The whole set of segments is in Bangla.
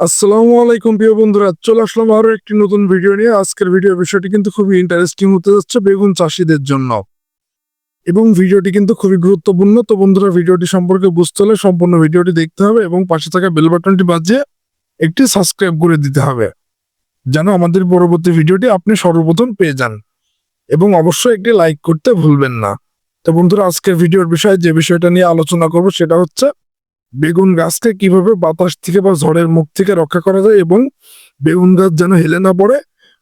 আসসালামু আলাইকুম প্রিয় বন্ধুরা, চলে আসলাম আরও একটি নতুন ভিডিও নিয়ে। আজকের ভিডিও বিষয়টি কিন্তু খুবই ইন্টারেস্টিং হতে যাচ্ছে বেগুন চাষিদের জন্য। এবং ভিডিওটি কিন্তু খুবই গুরুত্বপূর্ণ। তো বন্ধুরা ভিডিওটি সম্পর্কে বুঝতে হলে সম্পূর্ণ ভিডিওটি দেখতে হবে এবং পাশে থাকা বেল বাটনটি বাজিয়ে একটি সাবস্ক্রাইব করে দিতে হবে, যেন আমাদের পরবর্তী ভিডিওটি আপনি সর্বপ্রথম পেয়ে যান। এবং অবশ্যই একটি লাইক করতে ভুলবেন না। তো বন্ধুরা, আজকের ভিডিওর বিষয়ে যে বিষয়টা নিয়ে আলোচনা করব সেটা হচ্ছে বেগুন গাছকে কীভাবে বাতাস থেকে বা ঝড়ের মুখ থেকে রক্ষা করা যায় এবং বেগুন গাছ যেন হেলে না পড়ে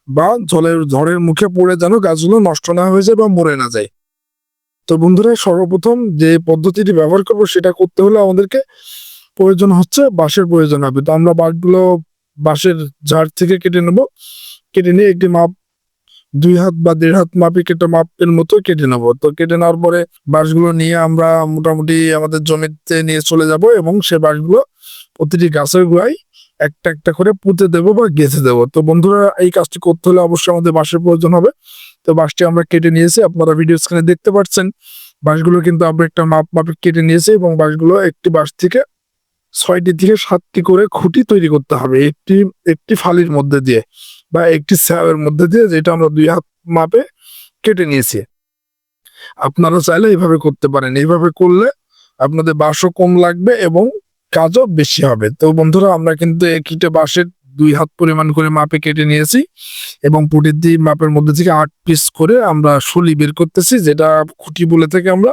বা জলের, ঝড়ের মুখে পড়ে যেন গাছগুলো নষ্ট না হয়ে যায় বা মরে না যায়? তো বন্ধুরা, সর্বপ্রথম যে পদ্ধতিটি ব্যবহার করব সেটা করতে হলে আমাদেরকে প্রয়োজন হচ্ছে বাঁশের প্রয়োজন হবে। তো আমরা বাঁশগুলো বাঁশের ঝাড় থেকে কেটে নেব। কেটে নিয়ে একটি মাপ দুই হাত বা দেড় হাত মাপি কেটে মাপের মতো কেটে নেব। তো কেটে নেওয়ার পরে বাঁশগুলো নিয়ে আমরা মোটামুটি আমাদের জমিতে নিয়ে চলে যাব এবং সে বাঁশগুলো প্রতিটি গাছের গোড়ায় একটা একটা করে পুঁতে দেবো বা গেঁথে দেবো। তো বন্ধুরা, এই কাজটি করতে হলে অবশ্যই আমাদের বাঁশের প্রয়োজন হবে। তো বাঁশটি আমরা কেটে নিয়েছি, আপনারা ভিডিও স্ক্রিনে দেখতে পাচ্ছেন। বাঁশগুলো কিন্তু আমরা একটা মাপ মাপে কেটে নিয়েছি এবং বাঁশগুলো একটি বাঁশ থেকে ছয়টি থেকে সাতটি করে খুঁটি তৈরি করতে হবে, একটি একটি ফালির মধ্যে দিয়ে বা একটি স্যাবের মধ্যে দিয়ে যেটা আমরা দুই হাত মাপে কেটে নিয়েছি। আপনারা চাইলে এইভাবে করতে পারেন। এইভাবে করলে আপনাদের বাঁশও কম লাগবে এবং কাজও বেশি হবে। তো বন্ধুরা, আমরা কিন্তু একইটা বাঁশের দুই হাত পরিমাণ করে মাপে কেটে নিয়েছি এবং পুটির দিয়ে মাপের মধ্যে থেকে আট পিস করে আমরা শুলি বের করতেছি, যেটা খুঁটি বলে থেকে আমরা।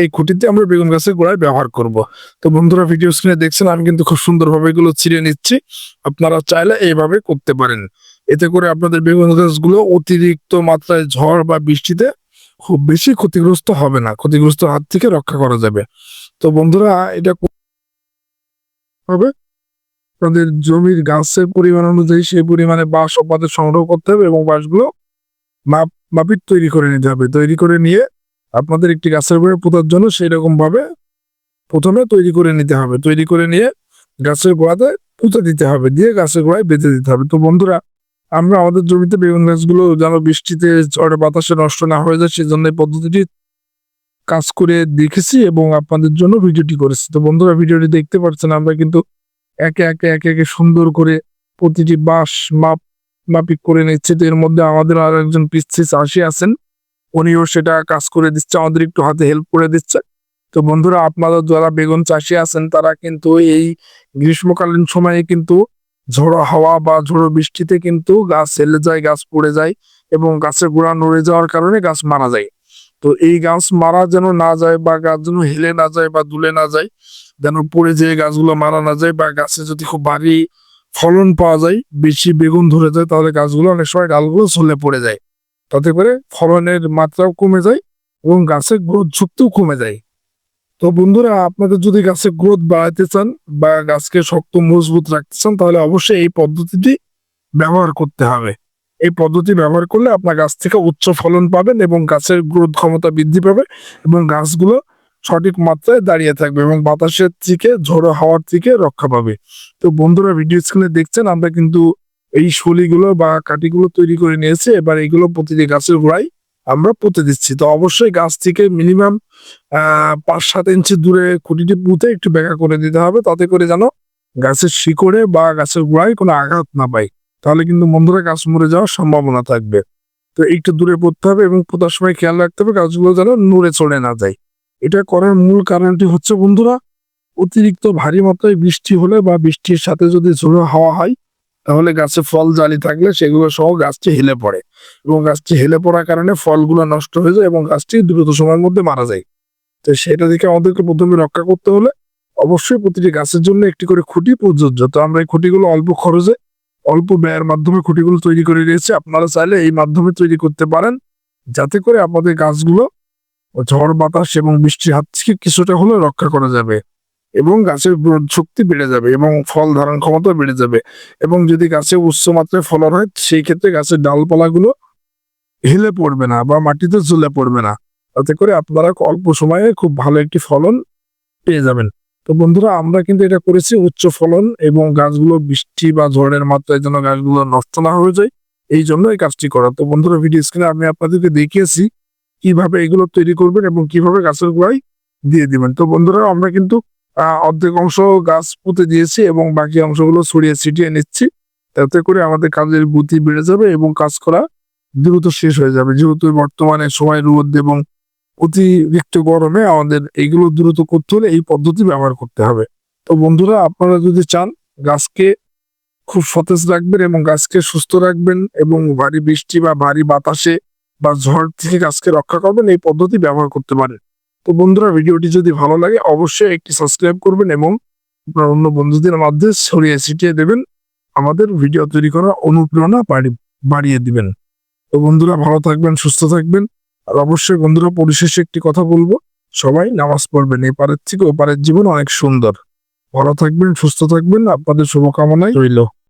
এই খুঁটিতে আমরা বেগুন গাছের গোড়ায় ব্যবহার করব। তো বন্ধুরা ভিডিও স্ক্রিনে দেখছেন, আমি কিন্তু খুব সুন্দরভাবে এগুলো ছিঁড়ে নিচ্ছি। আপনারা চাইলে এইভাবে করতে পারেন। এতে করে আপনাদের বেগুন গাছগুলো অতিরিক্ত মাত্রায় ঝড় বা বৃষ্টিতে খুব বেশি ক্ষতিগ্রস্ত হবে না, ক্ষতিগ্রস্ত হাত থেকে রক্ষা করা যাবে। তো বন্ধুরা, এটা হবে। আপনাদের জমির গাছের পরিমাণ অনুযায়ী সেই পরিমাণে বাঁশ আপনাদের সংগ্রহ করতে হবে এবং বাঁশগুলো মাপ মাপিক তৈরি করে নিতে হবে। তৈরি করে নিয়ে আপনাদের একটি গাছের গোড়ায় পোতার জন্য সেই রকম ভাবে প্রথমে তৈরি করে নিতে হবে। তৈরি করে নিয়ে গাছের গোড়াতে পুঁতে দিতে হবে, দিয়ে গাছের গোড়ায় বেঁধে দিতে হবে। তো বন্ধুরা, আমরা আমাদের জমিতে বেগুন গাছগুলো যেন বৃষ্টিতে ঝড়ে বাতাসে নষ্ট না হয়ে যায় সেই জন্য এই পদ্ধতিটি কাজ করে দেখেছি এবং আপনাদের জন্য ভিডিওটি করেছি। তো বন্ধুরা, ভিডিওটি দেখতে পাচ্ছেন, আমরা কিন্তু একে একে একে একে সুন্দর করে প্রতিটি বাঁশ মাপ মাপিক করে নিচ্ছে। তো এর মধ্যে আমাদের আর একজন পিসি চাষি আছেন। উনিও সেটা কাজ করে দিচ্ছে, আমাদের একটু হাতে হেল্প করে দিচ্ছে। তো বন্ধুরা, আপনারা যারা বেগুন চাষি আছেন, তারা কিন্তু এই গ্রীষ্মকালীন সময়ে কিন্তু ঝোড়ো হাওয়া বা ঝোড়ো বৃষ্টিতে কিন্তু গাছ হেলে যায়, গাছ পড়ে যায় এবং গাছের গোড়া নড়ে যাওয়ার কারণে গাছ মারা যায়। তো এই গাছ মারা যেন না যায় বা গাছ যেন হেলে না যায় বা দুলে না যায় যেন পড়ে যেয়ে গাছগুলো মারা না যায় বা গাছে যদি খুব ভারী ফলন পাওয়া যায়, বেশি বেগুন ধরে যায়, তাহলে গাছগুলো অনেক সময় ডালগুলো ছলে পড়ে যায়। তাতে করে ফলনের মাত্রাও কমে যায় এবং গাছের গ্রোথ ঝুঁকতেও কমে যায়। তো বন্ধুরা, আপনাদের যদি গাছের গ্রোথ বাড়াতে চান বা গাছকে শক্ত, মজবুত রাখতে চান, তাহলে অবশ্যই এই পদ্ধতিটি ব্যবহার করতে হবে। এই পদ্ধতি ব্যবহার করলে আপনার গাছ থেকে উচ্চ ফলন পাবেন এবং গাছের গ্রোথ ক্ষমতা বৃদ্ধি পাবে এবং গাছগুলো সঠিক মাত্রায় দাঁড়িয়ে থাকবে এবং বাতাসের থেকে ঝোড়ো হাওয়ার থেকে রক্ষা পাবে। তো বন্ধুরা ভিডিও স্ক্রিনে দেখছেন, আমরা কিন্তু এই শলিগুলো বা কাঠিগুলো তৈরি করে নিয়েছি। এবার এগুলো প্রতিটি গাছের গোড়ায় আমরা পুঁতে দিচ্ছি। তো অবশ্যই গাছ থেকে মিনিমাম পাঁচ সাত ইঞ্চি দূরে খুঁটিটি পুঁতে একটু বেঁকা করে দিতে হবে। তাতে করে যেন গাছের শিকড়ে বা গাছের গোড়ায় কোনো আঘাত না পায়। তাহলে কিন্তু বন্ধুরা, গাছ মরে যাওয়ার সম্ভাবনা থাকবে। তো একটু দূরে পড়তে হবে এবং পোতার সময় খেয়াল রাখতে হবে গাছগুলো যেন নড়ে চড়ে না যায়। এটা করার মূল কারণটি হচ্ছে, বন্ধুরা, অতিরিক্ত ভারী মাত্রায় বৃষ্টি হলে বা বৃষ্টির সাথে যদি ঝোড়ো হাওয়া হয়, তাহলে গাছে ফল জালি থাকলে সেগুলো সহ গাছটি হেলে পড়ে এবং গাছটি হেলে পড়ার কারণে ফলগুলো নষ্ট হয়ে যায় এবং গাছটি দ্রুত সময়ের মধ্যে মারা যায়। তো সেটা থেকে আমাদেরকে প্রথমে রক্ষা করতে হলে অবশ্যই প্রতিটি গাছের জন্য একটি করে খুঁটি প্রযোজ্য। তো আমরা এই খুঁটিগুলো অল্প খরচে, অল্প ব্যয়ের মাধ্যমে খুঁটিগুলো তৈরি করে নিয়েছি। আপনারা চাইলে এই মাধ্যমে তৈরি করতে পারেন, যাতে করে আমাদের গাছগুলো ঝড় বাতাস এবং বৃষ্টির হাত থেকে কিছুটা হলেও রক্ষা করা যাবে এবং গাছের গ্রোথ শক্তি বেড়ে যাবে এবং ফল ধারণ ক্ষমতা বেড়ে যাবে এবং যদি গাছে উচ্চ মাত্রায় ফলন হয়, সেই ক্ষেত্রে গাছের ডালপালাগুলো হেলে পড়বে না বা মাটিতে ঝুলে পড়বে না। তাতে করে আপনারা অল্প সময়ে খুব ভালো একটি ফলন পেয়ে যাবেন। তো বন্ধুরা, আমরা কিন্তু এটা করেছি উচ্চ ফলন এবং গাছগুলো বৃষ্টি বা ঝড়ের মাত্রায় যেন গাছগুলো নষ্ট না হয়ে যায়, এই জন্য এই কাজটি করা। তো বন্ধুরা, ভিডিও স্ক্রিনে আমি আপনাদেরকে দেখিয়েছি কীভাবে এগুলো তৈরি করবেন এবং কীভাবে গাছের গোড়ায় দিয়ে দিবেন। তো বন্ধুরা, আমরা কিন্তু অর্ধেক অংশ গাছ পুঁতে দিয়েছি এবং বাকি অংশগুলো ছড়িয়ে ছিটিয়ে নিচ্ছি। তাতে করে আমাদের কাজের গতি বেড়ে যাবে এবং কাজ করা দ্রুত শেষ হয়ে যাবে। যেহেতু বর্তমানে সময়, রোদ এবং অতিরিক্ত গরমে আমাদের এইগুলো দ্রুত করতে হলে এই পদ্ধতি ব্যবহার করতে হবে। তো বন্ধুরা, আপনারা যদি চান গাছকে খুব সতেজ রাখবেন এবং গাছকে সুস্থ রাখবেন এবং ভারী বৃষ্টি বা ভারী বাতাসে বা ঝড় থেকে গাছকে রক্ষা করবেন, এই পদ্ধতি ব্যবহার করতে পারেন। তো বন্ধুরা, ভিডিওটি যদি ভালো লাগে, অবশ্যই একটি সাবস্ক্রাইব করবেন এবং আপনার অন্য বন্ধুদের মধ্যে ছড়িয়ে ছিটিয়ে দেবেন। আমাদের ভিডিও তৈরি করার অনুপ্রেরণা বাড়ি- বাড়িয়ে দিবেন। তো বন্ধুরা, ভালো থাকবেন, সুস্থ থাকবেন। আর অবশ্যই বন্ধুরা, পরিশেষে একটি কথা বলব, সবাই নামাজ পড়বেন। এপারের থেকে ওপারের জীবন অনেক সুন্দর। ভালো থাকবেন, সুস্থ থাকবেন, আপনাদের শুভকামনায় রইল।